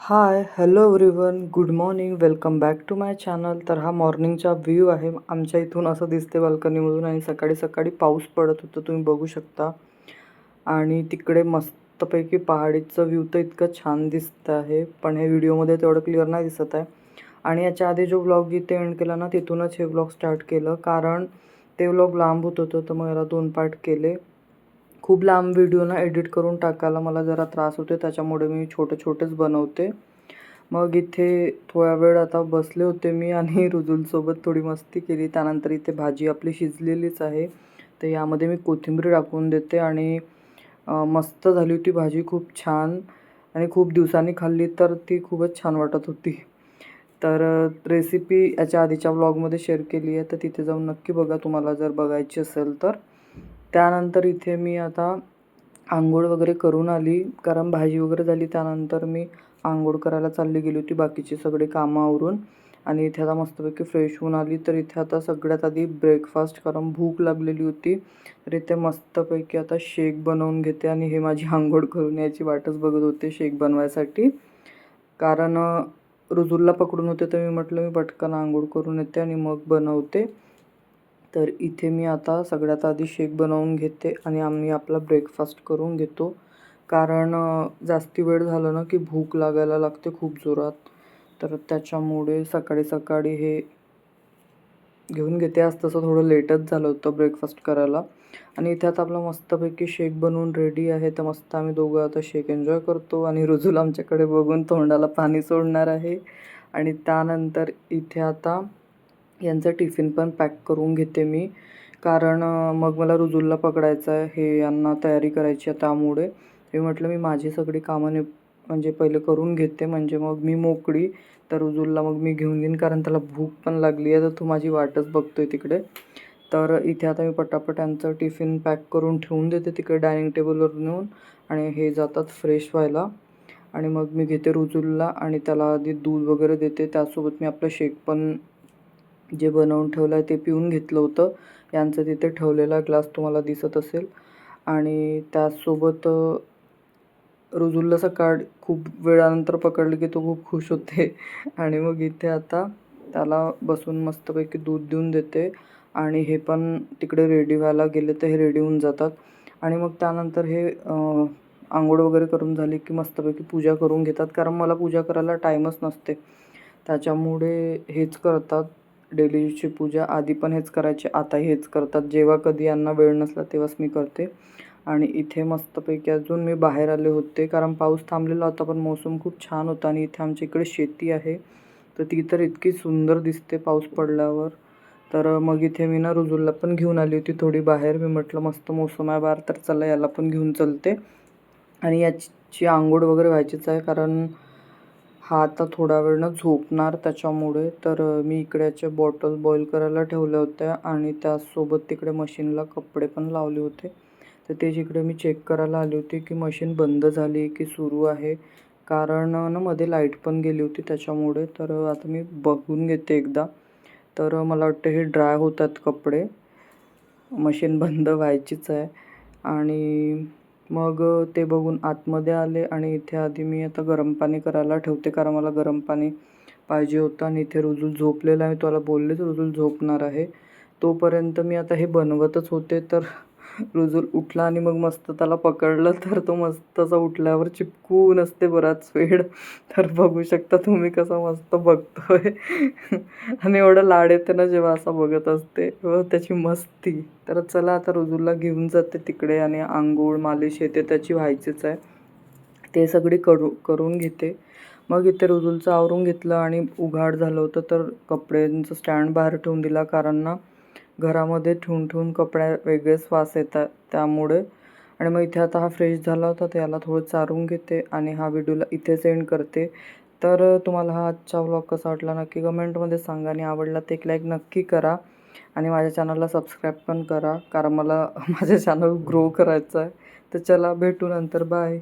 Hi hello everyone good morning welcome back to my channel तर हा मॉर्निंगचा view आहे. आमच्या इथून असं दिसते बाल्कनीमधून आणि सकाळी सकाळी पाऊस पडत होतं. तुम्ही बघू शकता. आणि तिकडे मस्तपैकी पहाडीचं व्ह्यू तर इतकं छान दिसतं आहे. पण हे व्हिडिओमध्ये तेवढं क्लिअर नाही दिसत आहे. आणि याच्या आधी जो व्लॉग इथे एंड केला ना तिथूनच हे व्लॉग स्टार्ट केलं. कारण ते व्लॉग लांब होत होतं तर मग याला दोन पार्ट केले. खूप लांब व्हिडिओ ना एडिट करून टाकायला मला जरा त्रास होते त्याच्यामुळे मी छोटे छोटेच बनवते. मग इथे थोडा वेळ आता बसले होते मी आणि रुजुलसोबत थोडी मस्ती केली. त्यानंतर इथे भाजी आपली शिजलेलीच आहे. तर यामध्ये मी कोथिंबीर टाकून देते आणि मस्त झाली होती भाजी. खूप छान आणि खूप दिवसांनी खाल्ली तर ती खूपच छान वाटत होती. तर रेसिपी याच्या आधीच्या व्लॉगमध्ये शेअर केली आहे. तर तिथे जाऊन नक्की बघा. तुम्हाला जर बघायची असेल तर. त्यानंतर इथे मी आता आंघोळ वगैरे करून आली. कारण भाजी वगैरे झाली त्यानंतर मी आंघोळ करायला चालली गेली होती बाकीची सगळे कामं आवरून. आणि इथे आता मस्तपैकी फ्रेश होऊन आली. तर इथे आता सगळ्यात आधी ब्रेकफास्ट कारण भूक लागलेली होती. तर इथे मस्तपैकी आता शेक बनवून घेते आणि हे माझी आंघोळ करून याची वाटच बघत होते शेक बनवायसाठी. कारण रुजूरला पकडून होते तर मी म्हटलं मी पटकन आंघोळ करून येते आणि मग बनवते. तर इथे मी आता सगळ्यात आधी शेक बनवून घेते आणि आम्ही आपला ब्रेकफास्ट करून घेतो. कारण जास्ती वेळ झालं ना की भूक लागायला लागते खूप जोरात. तर त्याच्यामुळे सकाळी सकाळी हे घेऊन घेते. आज तसं थोडं लेटच झालं होतं ब्रेकफास्ट करायला. आणि इथे आता आपला मस्तपैकी शेक बनवून रेडी आहे. तर मस्त आम्ही दोघं आता शेक एन्जॉय करतो आणि रुजूल आमच्याकडे बघून तोंडाला पाणी सोडणार आहे. आणि त्यानंतर इथे आता यांचं टिफिन पण पॅक करून घेते मी. कारण मग मला रुजुलला पकडायचं आहे हे यांना तयारी करायची आहे त्यामुळे. मी म्हटलं मी माझी सगळी कामं नि म्हणजे पहिले करून घेते. म्हणजे मग मी मोकळी तर रुजुलला मग मी घेऊन घेईन कारण त्याला भूक पण लागली आहे तर तो माझी वाटच बघतोय तिकडे. तर इथे आता मी पटापट यांचं टिफिन पॅक करून ठेवून देते तिकडे डायनिंग टेबलवर नेऊन. आणि हे जातात फ्रेश व्हायला. आणि मग मी घेते रुजुलला आणि त्याला आधी दूध वगैरे देते. त्यासोबत मी आपलं शेक पण जे बनवून ठेवलं आहे ते पिऊन घेतलं होतं. यांचं तिथे ठेवलेला ग्लास तुम्हाला दिसत असेल. आणि त्याचसोबत रुजुल्ला रुजुलला सकाळ खूप वेळानंतर पकडलं की तो खूप खुश होते. आणि मग इथे आता त्याला बसून मस्तपैकी दूध देऊन देते. आणि हे पण तिकडे रेडी व्हायला गेले तर हे रेडी होऊन जातात. आणि मग त्यानंतर हे आंघोळ वगैरे करून झाली की मस्तपैकी पूजा करून घेतात. कारण मला पूजा करायला टाईमच नसते. त्याच्यामुळे हेच करतात. डेलीची पूजा आधी पण हेच करायचे आता हेच करतात. जेव्हा कधी यांना वेळ नसला तेव्हाच मी करते. आणि इथे मस्तपैकी अजून मी बाहेर आले होते कारण पाऊस थांबलेला होता पण मोसम खूप छान होता आणि इथे आमच्या इकडे शेती आहे. तर ती तर इतकी सुंदर दिसते पाऊस पडल्यावर. तर मग इथे मी ना रुजूला पण घेऊन आली होती थोडी बाहेर. मी म्हटलं मस्त मोसम आहे बाहेर तर चला याला पण घेऊन चलते. आणि याची आंघोळ वगैरे व्हायचीच आहे कारण हा आता थोडा वेळ ना झोपणार त्याच्यामुळे. तर मी इकडे बॉटल बॉईल करायला ठेवल्या होत्या आणि त्यासोबत तिकडे मशीनला कपडे पण लावले होते. तर ते जिकडे मी चेक करायला आली होती की मशीन बंद झाली की सुरू आहे. कारण ना मध्ये लाइट पण गेली होती त्याच्यामुळे. तर आता मी बघून घेते एकदा. तर मला वाटतं हे ड्राय होतात कपडे. मशीन बंद व्हायचीच आहे. आणि मग ते बघून आतमध्ये आले आणि इथे आधी मी आता गरम पाणी करायला ठेवते कारण मला गरम पाणी पाहिजे होतं आणि इथे रुजूल झोपलेला आहे. त्याला बोललेच रुजूल झोपणार आहे. तोपर्यंत मी आता हे बनवतच होते तर रुजूल उठला आणि मग मस्त त्याला पकडलं तर तो मस्त असा उठल्यावर चिपकून असते बराच वेळ. तर बघू शकता तुम्ही कसा मस्त बघतोय. आणि एवढं लाड येते ना जेव्हा असा बघत असते व त्याची मस्ती. तर चला आता रुजूला घेऊन जाते तिकडे आणि आंघोळ मालिश येते त्याची व्हायचीच आहे. ते सगळी करू करून घेते. मग इथे रुजुलचं आवरून घेतलं आणि उघाड झालं होतं तर कपड्यांचं स्टँड बाहेर ठेवून दिला कारण ना घरामध्ये ठेवून ठेवून कपड्या वेगळेच वास येतात त्यामुळे. आणि मग इथे आता हा फ्रेश झाला होता तर याला थोडं चारून घेते आणि हा व्हिडिओला इथे सेंड करते. तर तुम्हाला हा आजचा व्लॉग कसा वाटला नक्की कमेंटमध्ये सांगा आणि आवडला ते एक लाईक नक्की करा. आणि माझ्या चॅनलला सबस्क्राईब पण करा कारण मला माझं चॅनल ग्रो करायचं आहे तर चला भेटू नंतर. बाय